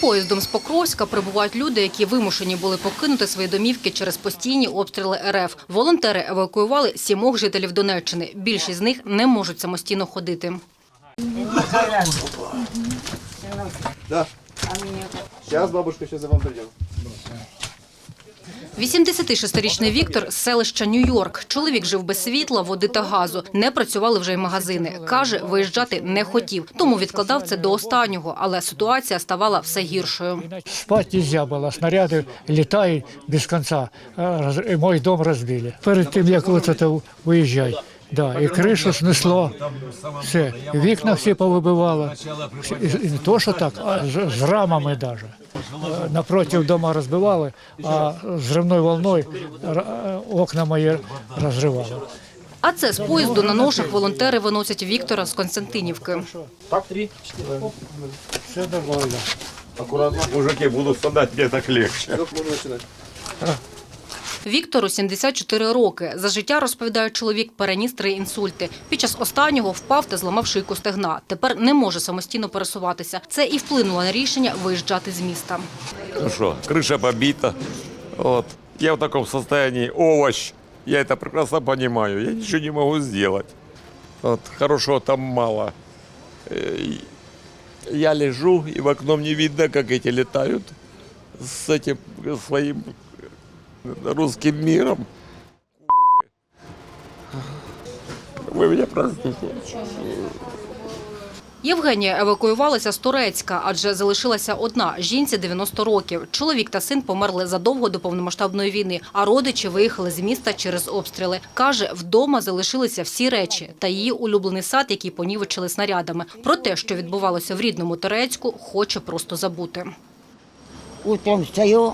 поїздом з Покровська прибувають люди, які вимушені були покинути свої домівки через постійні обстріли РФ. Волонтери евакуювали сімох жителів Донеччини. Більшість з них не можуть самостійно ходити. Да. Сейчас бабушка ще за вам придем. 86-річний Віктор з селища Нью-Йорк. Чоловік жив без світла, води та газу. Не працювали вже й магазини. Каже, виїжджати не хотів, тому відкладав це до останнього. Але ситуація ставала все гіршою. Спать нельзя було, снаряди літають без кінця. Мой дом розбили. Перед тим, як виїжджати. Да, і кришу снесло, все, вікна всі повибивало. І, не то, що так, а з, рамами даже. Е, Напротив дома розбивали, а зривною волною е, окна мої розривали. А це з поїзду на ношах волонтери виносять Віктора з Константинівки. Так три, Все нормально. Аккуратно. Мужики, буду страдать, мне так легче. Все, можно начинать. Віктору 74 роки. За життя, розповідає чоловік, переніс три інсульти. Під час останнього впав та зламав шийку стегна. Тепер не може самостійно пересуватися. Це і вплинуло на рішення виїжджати з міста. Ну что, крыша побита. Вот. Я в таком состоянии овощ. Я это прекрасно понимаю. Я ничего не могу сделать. Вот. Хорошего там мало. Э, и Я лежу, и в окно мне видно, как эти летают с этим своим э, русским миром. Вы меня простите. Євгенія евакуювалася з Турецька, адже залишилася одна – жінці 90 років. Чоловік та син померли задовго до повномасштабної війни, а родичі виїхали з міста через обстріли. Каже, вдома залишилися всі речі та її улюблений сад, який понівечили снарядами. Про те, що відбувалося в рідному Турецьку, хоче просто забути. Утром встаю,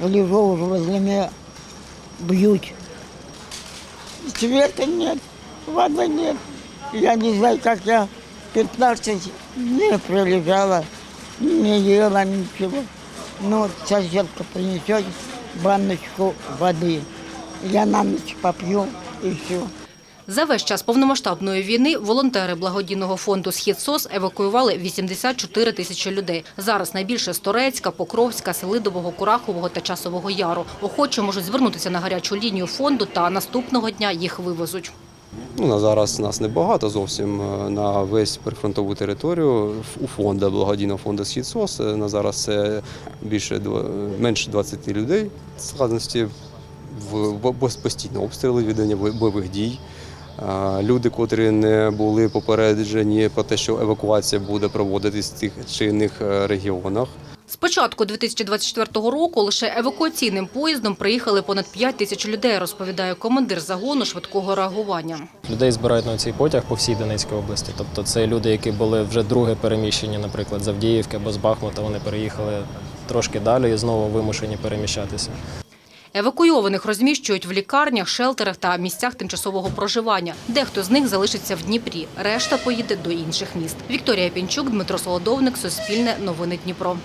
лежу уже возле меня, бьют. Света нет, воды нет. Я не знаю, как я 15 дней пролежала, не ела ничего. Ну, соседка принесет баночку воды. Я на ночь попью и все. За весь час повномасштабної війни волонтери благодійного фонду «Схід СОС» евакуювали 84 тисячі людей. Зараз найбільше з Торецька, Покровська, Селидового, Курахового та Часового Яру. Охочі можуть звернутися на гарячу лінію фонду та наступного дня їх вивезуть. Ну, на зараз нас небагато зовсім е, на весь прифронтову територію. У фонду, благодійного фонду «Схід СОС» е, на зараз це більше дв- менше 20 людей складності в постійно обстріли, віддання бойових дій. Люди, котрі не були попереджені про те, що евакуація буде проводитись в тих чи інших е, регіонах. З початку 2024 року лише евакуаційним поїздом приїхали понад 5 тисяч людей, розповідає командир загону швидкого реагування. Людей збирають на цей потяг по всій Донецькій області. Тобто це люди, які були вже друге переміщення, наприклад, з Авдіївки або з Бахмута. Вони переїхали трошки далі і знову вимушені переміщатися. Евакуйованих розміщують в лікарнях, шелтерах та місцях тимчасового проживання. Дехто з них залишиться в Дніпрі, решта поїде до інших міст. Вікторія Пінчук, Дмитро Солодовник, Суспільне, Новини Дніпро.